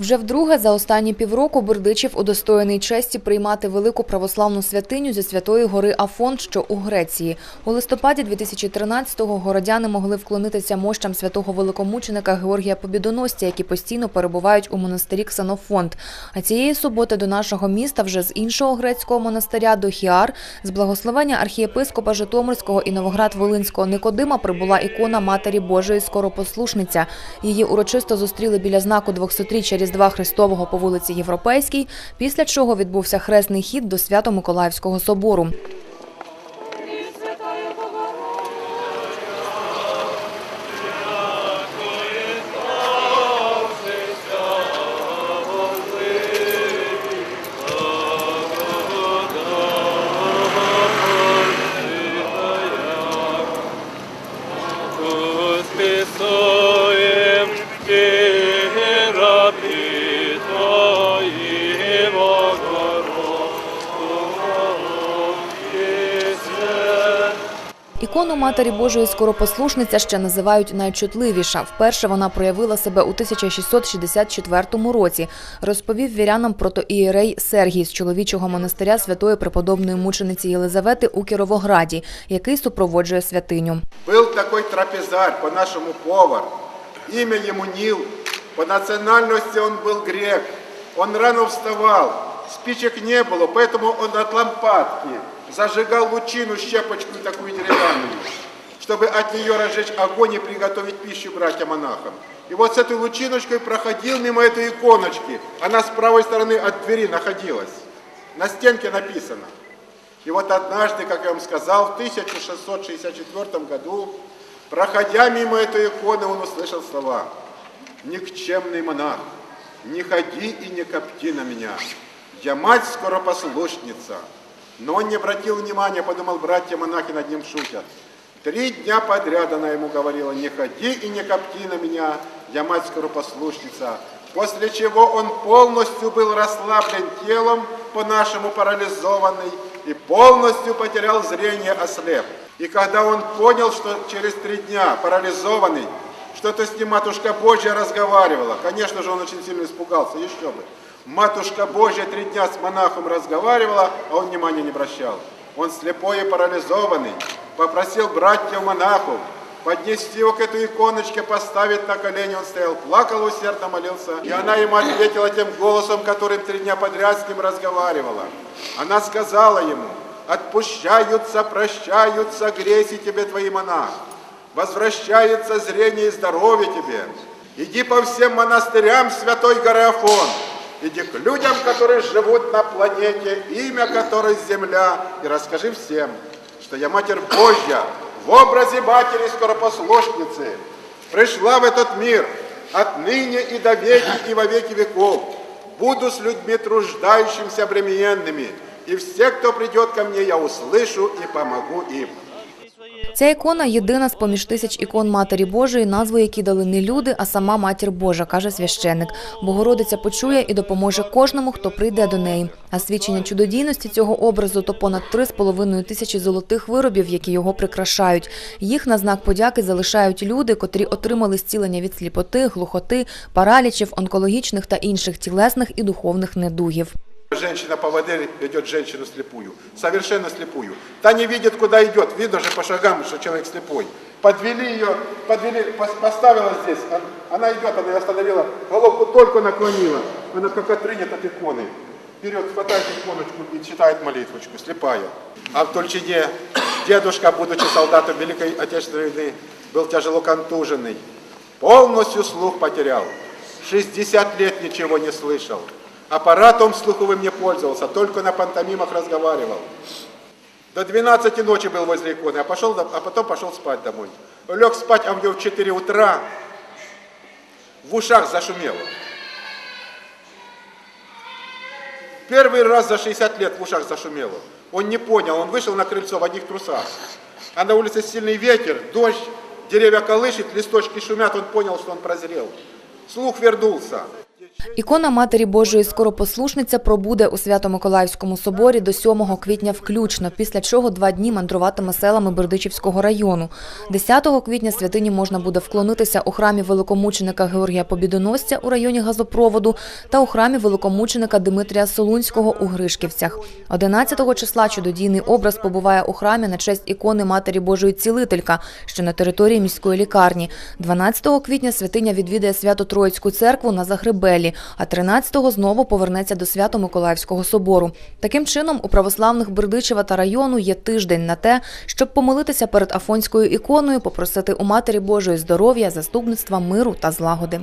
Вже вдруге за останні півроку Бердичів удостоєний честі приймати велику православну святиню зі святої гори Афон, що у Греції. У листопаді 2013-го городяни могли вклонитися мощам святого великомученика Георгія Побідоносця, які постійно перебувають у монастирі Ксенофонд. А цієї суботи до нашого міста вже з іншого грецького монастиря до Хіар з благословення архієпископа Житомирського і Новоград-Волинського Никодима прибула ікона Матері Божої Скоропослушниця. Її урочисто зустріли біля знаку 200-річчя Різдва Христового по вулиці Європейській, після чого відбувся хресний хід до Свято-Миколаївського собору. Ікону Матері Божої Скоропослушниця ще називають найчутливіша. Вперше вона проявила себе у 1664 році. Розповів вірянам протоієрей Сергій з чоловічого монастиря святої преподобної мучениці Єлизавети у Кіровограді, який супроводжує святиню. Был такой трапезарь, по-нашему повар. Имя ему Нил. По национальности он был грек. Он рано вставал. Спичек не было, поэтому он от лампадки зажигал лучину, щепочку такую деревянную, чтобы от нее разжечь огонь и приготовить пищу братьям-монахам. И вот с этой лучиночкой проходил мимо этой иконочки. Она с правой стороны от двери находилась. На стенке написано. И вот однажды, как я вам сказал, в 1664 году, проходя мимо этой иконы, он услышал слова «Никчемный монах, не ходи и не копти на меня, я мать скоропослушница». Но он не обратил внимания, подумал, братья-монахи над ним шутят. Три дня подряд она ему говорила, не ходи и не копти на меня, я мать скоропослушница. После чего он полностью был расслаблен телом, по-нашему парализованный, и полностью потерял зрение, ослеп. И когда он понял, что через три дня парализованный, что-то с ним Матушка Божья разговаривала. Конечно же, он очень сильно испугался, еще бы. Матушка Божья три дня с монахом разговаривала, а он внимания не обращал. Он слепой и парализованный. Попросил братьев монахов поднести его к этой иконочке, поставить на колени. Он стоял, плакал, усердно молился. И она ему ответила тем голосом, которым три дня подряд с ним разговаривала. Она сказала ему, отпущаются, прощаются грехи тебе, твои монах. Возвращается зрение и здоровье тебе. Иди по всем монастырям Святой горы Афон. Иди к людям, которые живут на планете, имя которой земля, и расскажи всем, что я Матерь Божья в образе Матери Скоропослушницы пришла в этот мир отныне и до веки и во веки веков. Буду с людьми труждающимся обремененными, и все, кто придет ко мне, я услышу и помогу им. Ця ікона єдина з поміж тисяч ікон Матері Божої, назву які дали не люди, а сама Матір Божа, каже священник. Богородиця почує і допоможе кожному, хто прийде до неї. А свідчення чудодійності цього образу то понад три з половиною тисячі золотих виробів, які його прикрашають. Їх на знак подяки залишають люди, котрі отримали зцілення від сліпоти, глухоти, паралічів, онкологічних та інших тілесних і духовних недугів. Женщина по воде ведет женщину слепую, совершенно слепую. Та не видит, куда идет, видно же по шагам, что человек слепой. Подвели ее, подвели, пос- поставила здесь, Он- она идет, она ее остановила, головку только наклонила, она как отрынет от иконы. Берет, хватает иконочку и читает молитвочку, слепая. А в Тульчине дедушка, будучи солдатом Великой Отечественной войны, был тяжело контуженный. Полностью слух потерял. 60 лет ничего не слышал. Аппаратом слуховым не пользовался, только на пантомимах разговаривал. До 12 ночи был возле иконы, а, пошел, а потом пошел спать домой. Лег спать, а него в 4 утра в ушах зашумело. Первый раз за 60 лет в ушах зашумело. Он не понял, он вышел на крыльцо в одних трусах. А на улице сильный ветер, дождь, деревья колышет, листочки шумят, он понял, что он прозрел. Слух вернулся. Ікона Матері Божої Скоропослушниця пробуде у Свято-Миколаївському соборі до 7 квітня включно, після чого два дні мандруватиме селами Бердичівського району. 10 квітня святині можна буде вклонитися у храмі великомученика Георгія Побідоносця у районі газопроводу та у храмі великомученика Димитрія Солунського у Гришківцях. 11 числа чудодійний образ побуває у храмі на честь ікони Матері Божої Цілителька, що на території міської лікарні. 12 квітня святиня відвідає Свято-Троїцьку церкву на Загребелі, а 13-го знову повернеться до Свято-Миколаївського собору. Таким чином, у православних Бердичева та району є тиждень на те, щоб помолитися перед Афонською іконою, попросити у Матері Божої здоров'я, заступництва, миру та злагоди.